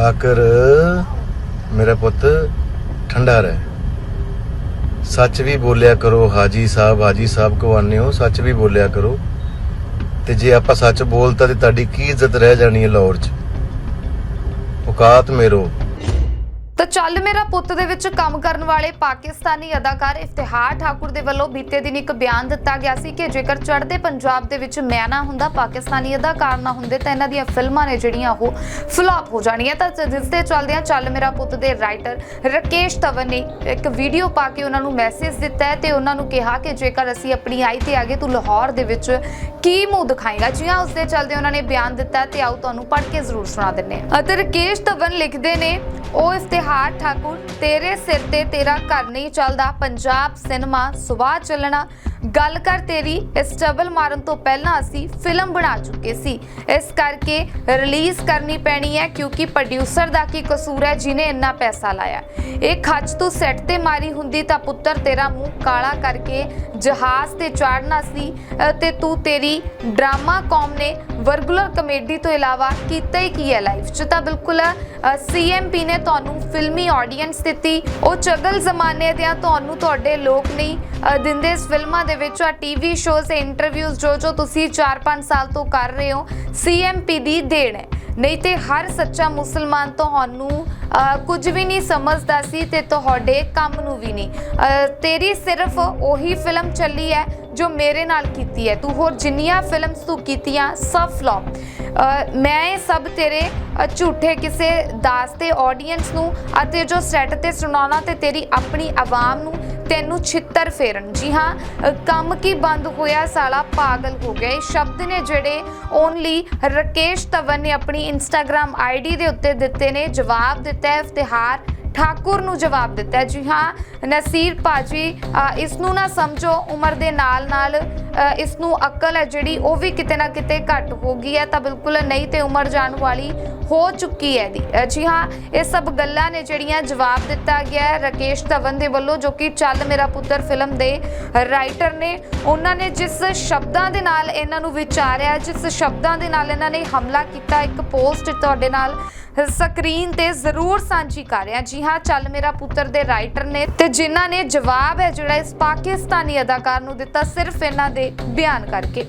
ਠਾਕਰ ਮੇਰਾ ਪੁੱਤ ਠੰਡਾ ਰਹਿ। ਸੱਚ ਵੀ ਬੋਲਿਆ ਕਰੋ, ਹਾਜੀ ਸਾਹਿਬ ਹਾਜੀ ਸਾਹਿਬ ਕੋ ਆਨੇ ਹੋ ਸੱਚ ਵੀ ਬੋਲਿਆ ਕਰੋ। ਤੇ ਜੇ ਆਪਾਂ ਸੱਚ ਬੋਲਤਾ ਤੇ ਤੁਹਾਡੀ ਕੀ ਇੱਜ਼ਤ ਰਹਿ ਜਾਣੀ ਹੈ ਲਾਹੌਰ 'ਚ? ਔਕਾਤ ਮੇਰੋ। ਤਾਂ ਚੱਲ ਮੇਰਾ ਪੁੱਤ ਦੇ ਵਿੱਚ ਕੰਮ ਕਰਨ ਵਾਲੇ ਪਾਕਿਸਤਾਨੀ ਅਦਾਕਾਰ ਇਫਤਿਹਾਰ ਠਾਕੁਰ ਦੇ ਵੱਲੋਂ ਬੀਤੇ ਦਿਨ ਇੱਕ ਬਿਆਨ ਦਿੱਤਾ ਗਿਆ ਸੀ ਕਿ ਜੇਕਰ ਚੜ੍ਹਦੇ ਪੰਜਾਬ ਦੇ ਵਿੱਚ ਮੈਂ ਨਾ ਹੁੰਦਾ, ਪਾਕਿਸਤਾਨੀ ਅਦਾਕਾਰ ਨਾ ਹੁੰਦੇ, ਤਾਂ ਇਹਨਾਂ ਦੀਆਂ ਫਿਲਮਾਂ ਨੇ ਜਿਹੜੀਆਂ ਉਹ ਫਲਾਪ ਹੋ ਜਾਣੀਆਂ। ਤਾਂ ਜਿਸ ਦੇ ਚੱਲਦਿਆਂ ਚੱਲ ਮੇਰਾ ਪੁੱਤ ਦੇ ਰਾਈਟਰ ਰਕੇਸ਼ ਤਵਨ ਨੇ ਇੱਕ ਵੀਡੀਓ ਪਾ ਕੇ ਉਹਨਾਂ ਨੂੰ ਮੈਸੇਜ ਦਿੱਤਾ ਹੈ ਤੇ ਉਹਨਾਂ ਨੂੰ ਕਿਹਾ ਕਿ ਜੇਕਰ ਅਸੀਂ ਆਪਣੀ ਆਈ ਤੇ ਆਗੇ ਤੂੰ ਲਾਹੌਰ ਦੇ ਵਿੱਚ ਕੀ ਮੂੰਹ ਦਿਖਾਏਗਾ। ਜੀ ਹਾਂ, ਉਸ ਦੇ ਚੱਲਦੇ ਉਹਨਾਂ ਨੇ ਬਿਆਨ ਦਿੱਤਾ ਤੇ ਆਓ ਤੁਹਾਨੂੰ ਪੜ੍ਹ ਕੇ ਜ਼ਰੂਰ ਸੁਣਾ ਦਿੰਨੇ ਹਾਂ। ਅਤੇ ਰਕੇਸ਼ ਤਵਨ ਲਿਖਦੇ ਨੇ, ਉਹ ਇਫਤਿਹਾਰ ਠਾਕੁਰ ਤੇਰੇ ਸਿਰ ਤੇ ਤੇਰਾ ਘਰ ਨਹੀਂ ਚੱਲਦਾ ਪੰਜਾਬ ਸਿਨੇਮਾ ਸੁਆਹ ਚੱਲਣਾ। ਗੱਲ ਕਰ ਤੇਰੀ ਇਸ ਡਬਲ ਮਾਰਨ ਤੋਂ ਪਹਿਲਾਂ ਅਸੀਂ ਫਿਲਮ ਬਣਾ ਚੁੱਕੇ ਸੀ। ਇਸ ਕਰਕੇ ਰਿਲੀਜ਼ ਕਰਨੀ ਪੈਣੀ ਹੈ ਕਿਉਂਕਿ ਪ੍ਰੋਡਿਊਸਰ ਦਾ ਕੀ ਕਸੂਰ ਹੈ ਜਿਨੇ ਇੰਨਾ ਪੈਸਾ ਲਾਇਆ ਇਹ ਖੱਚ ਤੂੰ ਸੈੱਟ ਤੇ ਮਾਰੀ ਹੁੰਦੀ ਤਾਂ ਪੁੱਤਰ ਤੇਰਾ ਮੂੰਹ ਕਾਲਾ ਕਰਕੇ ਜਹਾਜ਼ ਤੇ ਚੜਨਾ ਸੀ ਅ, ਤੇ ਤੂੰ ਤੇਰੀ ਡਰਾਮਾ ਕੌਮ ਨੇ ਵਰਗੂਲਰ ਕਮੇਡੀ ਤੋਂ ਇਲਾਵਾ ਕੀਤਾ ਹੀ ਕੀ ਹੈ ਲਾਈਫ 'ਚ? ਤਾਂ ਬਿਲਕੁਲ ਸੀਐਮਪੀ ਨੇ ਤੁਹਾਨੂੰ ਫਿਲਮੀ ਆਡੀਅנס ਦਿੱਤੀ। ਉਹ ਚਗਲ ਜ਼ਮਾਨੇ ਦਿਆਂ ਤੁਹਾਨੂੰ ਤੁਹਾਡੇ ਲੋਕ ਨਹੀਂ ਦਿੰਦੇ ਇਸ ਫਿਲਮਾਂ ਦੇ ਵਿੱਚ ਆ ਟੀਵੀ ਸ਼ੋਜ਼ ਇੰਟਰਵਿਊਜ਼ ਜੋ ਜੋ ਤੁਸੀਂ 4-5 ਸਾਲ ਤੋਂ ਕਰ ਰਹੇ ਹੋ ਸੀਐਮਪੀ ਦੀ ਦੇਣ ਹੈ। ਨਹੀਂ ਤੇ ਹਰ ਸੱਚਾ ਮੁਸਲਮਾਨ ਤੁਹਾਨੂੰ ਕੁਝ ਵੀ ਨਹੀਂ ਸਮਝਦਾ ਸੀ ਤੇ ਤੁਹਾਡੇ ਕੰਮ ਨੂੰ ਵੀ ਨਹੀਂ। ਤੇਰੀ ਸਿਰਫ ਉਹੀ ਫਿਲਮ ਚੱਲੀ ਹੈ ਜੋ ਮੇਰੇ ਨਾਲ ਕੀਤੀ ਹੈ। ਤੂੰ ਹੋਰ ਜਿੰਨੀਆਂ ਫਿਲਮਸ ਤੂੰ ਕੀਤੀਆਂ, ਸਭ ਫਲॉप ਮੈਂ ਇਹ ਸਭ ਤੇਰੇ ਝੂਠੇ ਕਿਸੇ ਦਾਸ ਤੇ ਆਡੀਅנס ਨੂੰ ਅਤੇ ਜੋ ਸੈੱਟ ਤੇ ਸੁਣਾਉਣਾ ਤੇ ਤੇਰੀ ਆਪਣੀ ਆਵਾਮ ਨੂੰ ਤੈਨੂੰ ਛਿੱਤਰ ਫੇਰਨ। ਜੀ ਹਾਂ ਕੰਮ ਕੀ ਬੰਦ ਹੋਇਆ ਸਾਲਾ? ਪਾਗਲ ਹੋ ਗਿਆ ਇਹ ਸ਼ਬਦ ਨੇ ਜਿਹੜੇ ਓਨਲੀ ਰਕੇਸ਼ ਤਵਨ ਨੇ ਆਪਣੀ ਇੰਸਟਾਗ੍ਰam ਆਈਡੀ ਦੇ ਉੱਤੇ ਦਿੱਤੇ ਨੇ ਜਵਾਬ ਦਿੱਤਾ ਹੈ ਇਫਤਿਹਾਰ ਠਾਕੁਰ ਨੂੰ ਜਵਾਬ ਦਿੱਤਾ ਜੀ ਹਾਂ ਨਸੀਰ ਪਾਜੀ ਅ, ਇਸ ਨੂੰ ਨਾ ਸਮਝੋ ਉਮਰ ਦੇ ਨਾਲ ਨਾਲ ਇਸ ਨੂੰ ਅਕਲ ਹੈ ਜਿਹੜੀ ਉਹ ਵੀ ਕਿਤੇ ਨਾ ਕਿਤੇ ਘੱਟ ਹੋ ਗਈ ਹੈ, ਤਾਂ ਬਿਲਕੁਲ ਨਹੀਂ ਤੇ ਉਮਰ ਜਾਣ ਵਾਲੀ ਹੋ ਚੁੱਕੀ ਹੈ ਦੀ ਜੀ ਹਾਂ, ਇਹ ਸਭ ਗੱਲਾਂ ਨੇ ਜਿਹੜੀਆਂ ਜਵਾਬ ਦਿੱਤਾ ਗਿਆ ਹੈ ਰਕੇਸ਼ ਧਵਨ ਦੇ ਵੱਲੋਂ, ਜੋ ਕਿ ਚੱਲ ਮੇਰਾ ਪੁੱਤਰ ਫਿਲਮ ਦੇ ਰਾਈਟਰ ਨੇ। ਉਹਨਾਂ ਨੇ ਜਿਸ ਸ਼ਬਦਾਂ ਦੇ ਨਾਲ ਇਹਨਾਂ ਨੂੰ ਵਿਚਾਰਿਆ, ਜਿਸ ਸ਼ਬਦਾਂ ਦੇ ਨਾਲ ਇਹਨਾਂ ਨੇ ਹਮਲਾ ਕੀਤਾ, ਇੱਕ ਪੋਸਟ ਤੁਹਾਡੇ ਨਾਲ ਸਕਰੀਨ ਤੇ ਜ਼ਰੂਰ ਸਾਂਝੀ ਕਰ ਰਿਹਾ। ਜੀ ਹਾਂ, ਚੱਲ ਮੇਰਾ ਪੁੱਤਰ ਦੇ ਰਾਈਟਰ ਨੇ ਤੇ ਜਿਨ੍ਹਾਂ ਨੇ ਜਵਾਬ ਹੈ ਜਿਹੜਾ ਇਸ ਪਾਕਿਸਤਾਨੀ ਅਦਾਕਾਰ ਨੂੰ ਦਿੱਤਾ, ਸਿਰਫ ਇਹਨਾਂ ਦੇ ਬਿਆਨ ਕਰਕੇ